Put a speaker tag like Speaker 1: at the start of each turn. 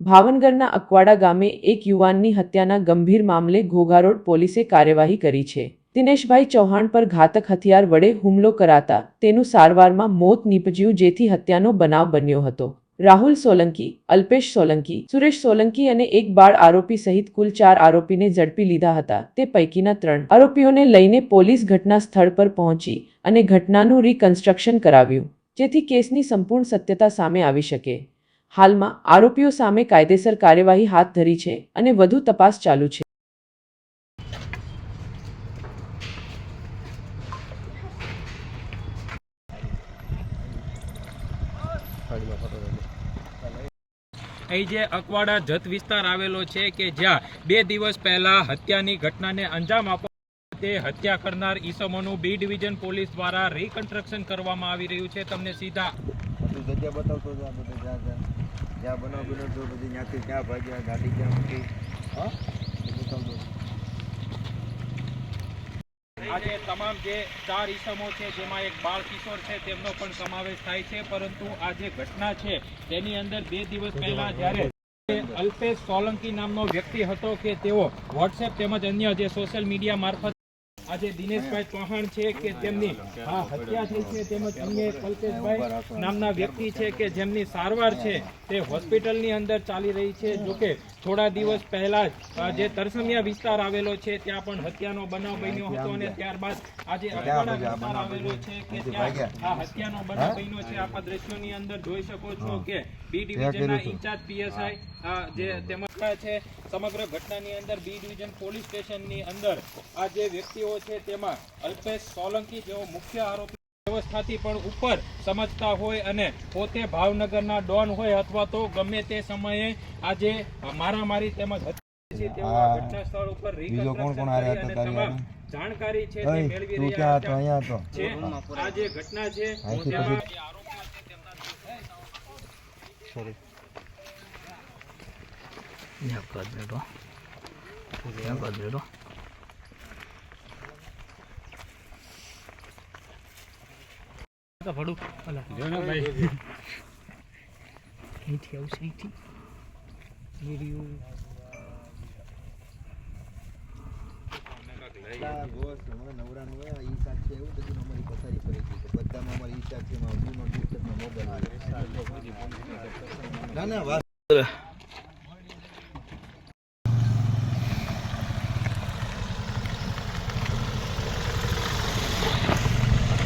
Speaker 1: ભાવનગરના અકવાડા ગામે એક યુવાનની હત્યાના ગંભીર મામલે ઘોઘારોડ પોલીસે કાર્યવાહી કરી છે. દિનેશભાઈ ચૌહાણ પર ઘાતક હથિયાર વડે હુમલો કરાતા તેનું સારવારમાં મોત નીપજ્યું જેથી હત્યાનો બનાવ બન્યો હતો. રાહુલ સોલંકી, અલ્પેશ સોલંકી, સુરેશ સોલંકી અને એક બાળ આરોપી સહિત કુલ ચાર આરોપીને ઝડપી લીધા હતા. તે પૈકીના ત્રણ આરોપીઓને લઈને પોલીસ ઘટના સ્થળ પર પહોંચી અને ઘટનાનું રિકન્સ્ટ્રક્શન કરાવ્યું, જેથી કેસની સંપૂર્ણ સત્યતા સામે આવી શકે. હાલમાં આરોપીઓ સામે કાયદેસર કાર્યવાહી હાથ ધરી છે અને વધુ તપાસ ચાલુ છે.
Speaker 2: અહીં જે અકવાડા જત વિસ્તાર આવેલો છે કે જ્યાં બે દિવસ પહેલા હત્યાની ઘટનાને અંજામ આપવા તે હત્યા કરનાર ઈસમોનું બી ડિવિઝન પોલીસ દ્વારા રિકન્સ્ટ્રક્શન કરવામાં આવી રહ્યું છે. તમને સીધા
Speaker 3: જગ્યા બતાવતો હતો આ બધે જ્યાં બનાવ બન્યો તો બધી ત્યાંથી ક્યાં ભાગ્યા, ગાડી ક્યાં મૂકી.
Speaker 2: આજે તમામ જે ચાર ઈસમો છે, જેમાં એક બાળ કિશોર છે, તેમનો પણ સમાવેશ થાય છે. પરંતુ આ જે ઘટના છે, તેની અંદર બે દિવસ પહેલા જ્યારે અલ્પેશ સોલંકી નામનો વ્યક્તિ હતો કે તેઓ વોટ્સએપ તેમજ અન્ય જે સોશિયલ મીડિયા મારફત આજે દિનેશભાઈ ચૌહાણ છે કે તેમની આ હત્યા થઈ છે તેમજ અન્ય કલ્પેશભાઈ નામના વ્યક્તિ છે કે જેમની સારવાર છે તે હોસ્પિટલની અંદર ચાલી રહી છે. જોકે થોડા દિવસ પહેલા જ જે તરસમિયા વિસ્તાર આવેલો છે ત્યાં પણ હત્યાનો બનાવ બન્યો હતો અને ત્યારબાદ આજે અકવાડા વિસ્તાર આવેલો છે કે ત્યાં આ હત્યાનો બનાવ બન્યો છે. આપ આ દ્રશ્યોની અંદર જોઈ શકો છો કે બી ડિવિઝનના ઇન્ચાર્જ પીએસઆઈ જે તેમજ છે સમગ્ર ઘટનાની અંદર બી ડિવિઝન પોલીસ સ્ટેશનની અંદર આ જે વ્યક્તિઓ છે તેમાં અલ્પેશ સોલંકી જેવો મુખ્ય આરોપી વ્યવસ્થાથી પણ ઉપર સમજતા હોય અને પોતે ભાવનગરના ડોન હોય અથવા તો ગમે તે સમયે આજે મારામારી તેમજ ઘટના સ્થળ ઉપર તમામ? જાણકારી છે તે મેળવી રહ્યા છે આ જે ઘટના છે
Speaker 3: અહીંથી
Speaker 2: તેમાં
Speaker 3: પછી-
Speaker 2: જે આરોપીઓ છે તેમના
Speaker 3: સોરી આ બોસ હમણાં નવરાનું હોય ઈ સાક્ષી આવ્યું બધું અમારી પથારી પડી ગઈ બધામાં અમારી ઈ સાક્ષીમાં